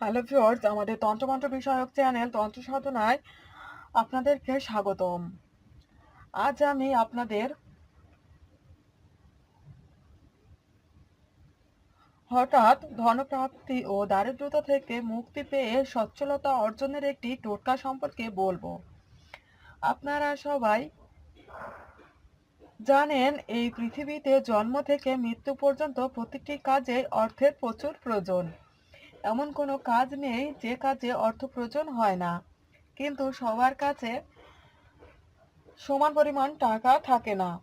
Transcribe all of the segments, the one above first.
Hello viewers আমাদের তন্ত্রমন্ত্র বিষয়ক চ্যানেল তন্ত্র সাধনায় আপনাদেরকে স্বাগতম। আজ আমি আপনাদের হঠাৎ ধনপ্রাপ্তি ও দারিদ্রতা থেকে মুক্তি পেয়ে সচ্ছলতা অর্জনের একটি টোটকা সম্পর্কে বলব। আপনারা সবাই জানেন, এই পৃথিবীতে জন্ম থেকে মৃত্যু পর্যন্ত প্রতিটি কাজে অর্থের প্রচুর প্রয়োজন। এমন কোনো কাজ নেই যে কাজে অর্থ প্রয়োজন হয় না। কিন্তু সবার কাছে সমান পরিমাণ টাকা থাকে না।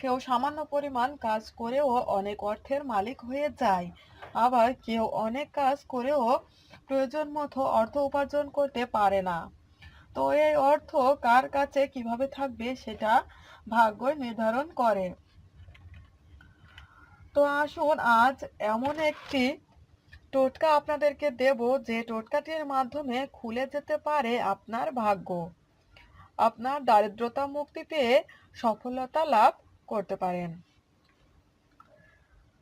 কেউ সামান্য পরিমাণ কাজ করেও অনেক অর্থের মালিক হয়ে যায়। আবার কেউ অনেক কাজ করেও প্রয়োজন মতো অর্থ উপার্জন করতে পারে না। তো এই অর্থ কার কাছে কীভাবে থাকবে সেটা ভাগ্য নির্ধারণ করে। তো আসুন, আজ এমন একটি টোটকা আপনাদেরকে দেব যে টোটকাটির মাধ্যমে খুলে যেতে পারে আপনার ভাগ্য। আপনার দারিদ্রতা মুক্তি পেয়ে সফলতা লাভ করতে পারেন।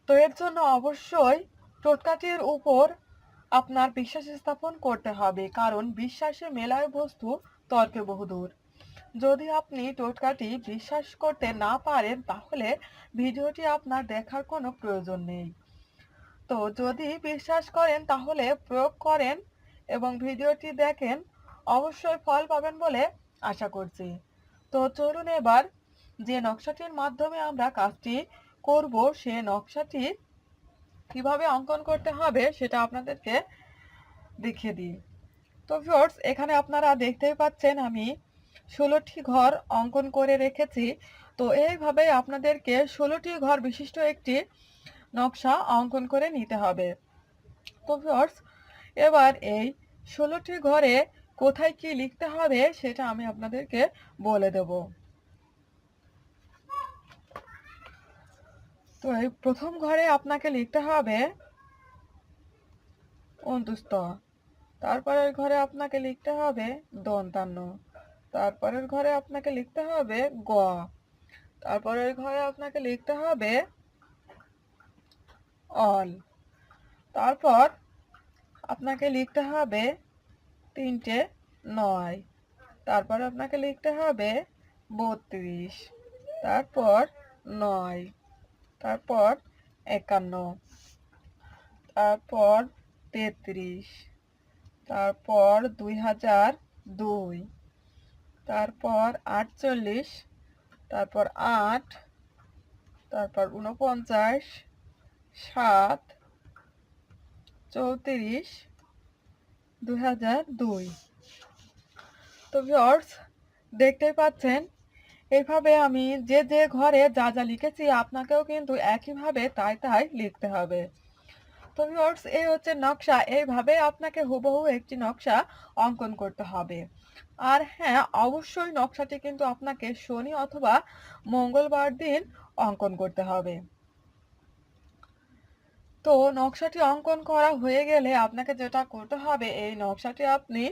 তো এর জন্য অবশ্যই টোটকাটির উপর আপনার বিশ্বাস স্থাপন করতে হবে, কারণ বিশ্বাসে মেলায় বস্তু তর্কে বহুদূর। যদি আপনি টোটকাটি বিশ্বাস করতে না পারেন, তাহলে ভিডিওটি আপনার দেখার কোনো প্রয়োজন নেই। তো যদি বিশ্বাস করেন তাহলে প্রয়োগ করেন এবং ভিডিওটি দেখেন, অবশ্যই ফল পাবেন বলে আশা করছি। তো চলুন এবার যে নকশাটির মাধ্যমে আমরা কাজটি করব, সে নকশাটি কীভাবে অঙ্কন করতে হবে সেটা আপনাদেরকে দেখিয়ে দিই। তো ভিউয়ার্স, এখানে আপনারা দেখতেই পাচ্ছেন আমি ষোলোটি ঘর অঙ্কন করে রেখেছি। তো এইভাবে আপনাদেরকে ষোলোটি ঘর বিশিষ্ট একটি নকশা অঙ্কন করে নিতে হবে। তো ভিউয়ার্স এবার এই ষোলোটি ঘরে কোথায় কি লিখতে হবে সেটা আমি আপনাদেরকে বলে দেব। তো এই প্রথম ঘরে আপনাকে লিখতে হবে অন্তুস্ত তারপরের ঘরে আপনাকে লিখতে হবে দন্তান্ন, তারপরের ঘরে আপনাকে লিখতে হবে গ, তারপরের ঘরে আপনাকে লিখতে হবে অল। তারপর আপনাকে লিখতে হবে তিনটে নয়। তারপর আপনাকে লিখতে হবে বত্রিশ। তারপর নয়। তারপর একান্ন। তারপর তেত্রিশ। তারপর দুই হাজার দুই। তারপর আটচল্লিশ। তারপর আট। তারপর উনপঞ্চাশ সাত, চৌত্রিশ দুই হাজার দুই। তো ভিওর্স দেখতেই পাচ্ছেন এইভাবে আমি যে যে ঘরে যা যা লিখেছি, আপনাকেও কিন্তু একইভাবে তাই তাই লিখতে হবে। তো ভিওর্স এই হচ্ছে নকশা, এইভাবে আপনাকে হুবহু একটি নকশা অঙ্কন করতে হবে। আর হ্যাঁ অবশ্যই নকশাটি কিন্তু আপনাকে শনি অথবা মঙ্গলবার দিন অঙ্কন করতে হবে। তো নকশাটি অঙ্কন করা হয়ে গেলে আপনাকে যেটা করতে হবে, এই নকশাটি আপনি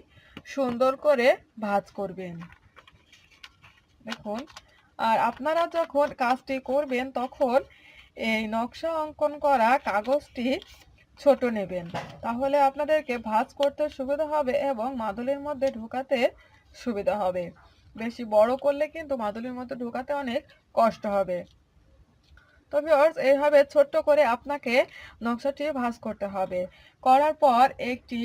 সুন্দর করে ভাঁজ করবেন। দেখুন, আর আপনারা যখন কাজটি করবেন, তখন এই নকশা অঙ্কন করা কাগজটি ছোট নেবেন। তাহলে আপনাদেরকে ভাঁজ করতে সুবিধা হবে এবং মাদুলির মধ্যে ঢুকাতে সুবিধা হবে। বেশি বড় করলে কিন্তু মাদুলির মধ্যে ঢুকাতে অনেক কষ্ট হবে। তো এইভাবে ছোট্ট করে আপনাকে নকশাটি ভাঁজ করতে হবে। করার পর একটি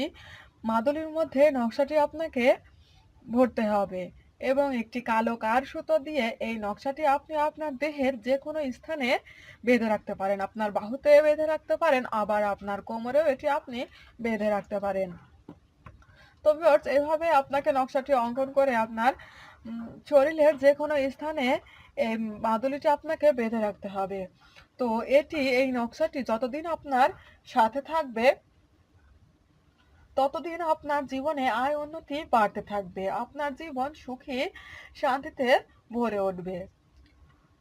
মাদুলির মধ্যে নকশাটি আপনাকে ভরতে হবে এবং একটি কালো কার সুতো দিয়ে এই নকশাটি আপনি আপনার দেহের যে কোনো স্থানে বেঁধে রাখতে পারেন। আপনার বাহুতে বেঁধে রাখতে পারেন, আবার আপনার কোমরেও এটি আপনি বেঁধে রাখতে পারেন। তো ভিউয়ার্স এইভাবে আপনাকে নকশাটি অঙ্কন করে আপনার শরীরের যে কোনো স্থানে এই মাদুলিটি আপনাকে বেঁধে রাখতে হবে। তো এটি, এই নকশাটি যতদিন আপনার সাথে থাকবে, ততদিন আপনার জীবনে আয় উন্নতি বাড়তে থাকবে। আপনার জীবন সুখী, শান্তিতে ভরে উঠবে।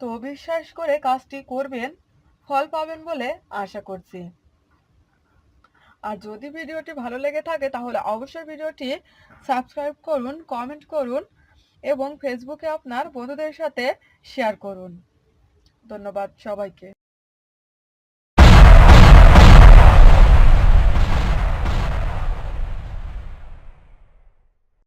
তো বিশ্বাস করে কাজটি করবেন, ফল পাবেন বলে আশা করছি। আর যদি ভিডিওটি ভালো লেগে থাকে, তাহলে অবশ্যই ভিডিওটি সাবস্ক্রাইব করুন, কমেন্ট করুন এবং ফেসবুকে আপনার বন্ধুদের সাথে শেয়ার করুন। ধন্যবাদ সবাইকে।